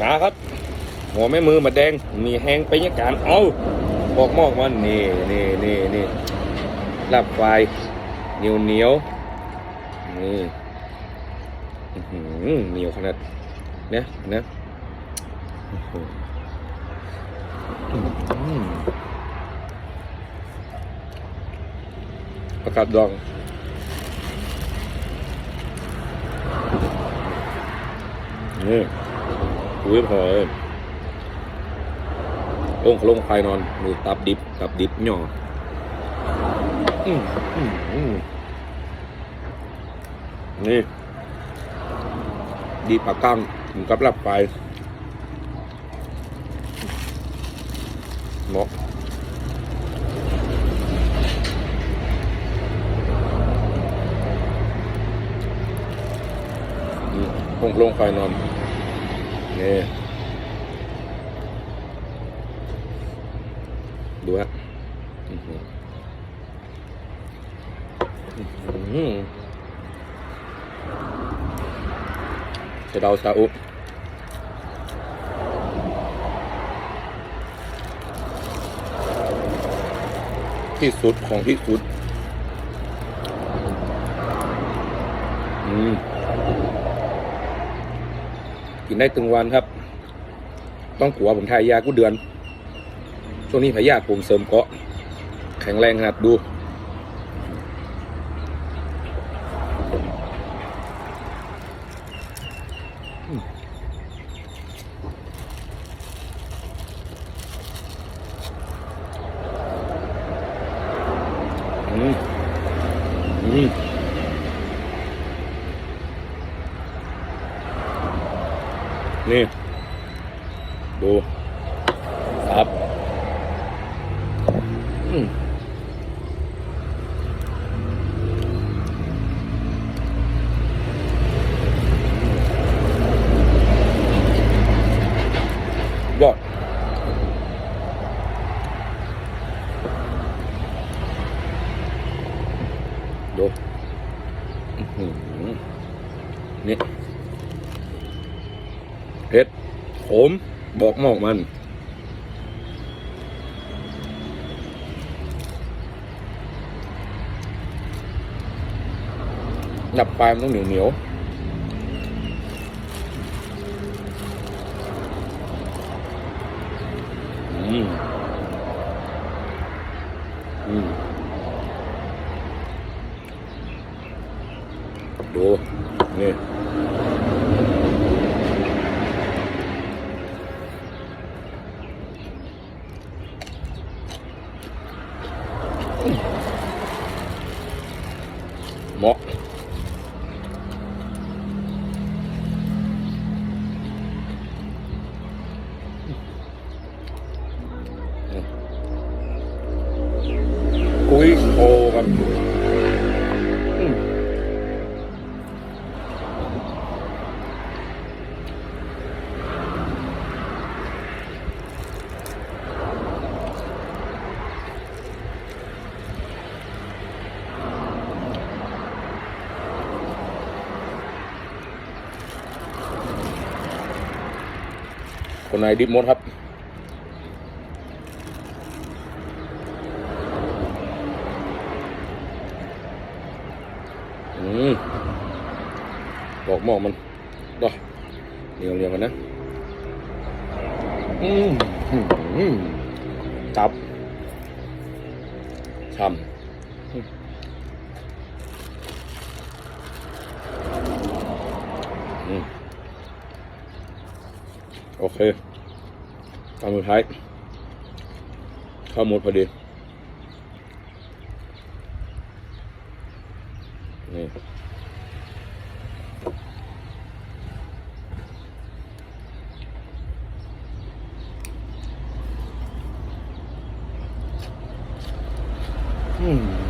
มาครับ หัวแม่มือมาแดงมีแห้งไปยการเอาบอกมอกมันนี่นี่นี่นี่ลาบควายเหนียวเหนียวนี่เหนียวขนาดเนี้ยนะอื้อหืออื้อประกาศดองนี่ คุยพอเลยลงลงไฟนอนมือตับดิบตับดิบหย่อนี่ดีปากกั้งถึงกับรับไฟเหมาะอืมลงลงไฟนอน นี่ดูฮะอื้อหืออื้อหือสะเดาซาอุที่สุดของที่สุด อืม กินได้ตึงวันครับ ต้องกลัวผมทายยากูเดือน ช่วงนี้พยาธิผมเสริมเกาะ แข็งแรงขนาดดูอืมอืม นี่ ดูครับอืมยอดดูอื้อหือนี่ เผ็ดขมบอกหมอกมัน ดับปลายมันต้องเหนียวเหนียวอืม อืม ดู นี่ เหมาะกุ้ยโคครับอืมค นไหนดิบหมดครับ อืมบอกหมอกมันดอกเหนียวเหนียวกันนะ อืมอืมตับช่ำอืมอืม โอเคตามสุดท้าย เข้าหมดพอดี นี่อืม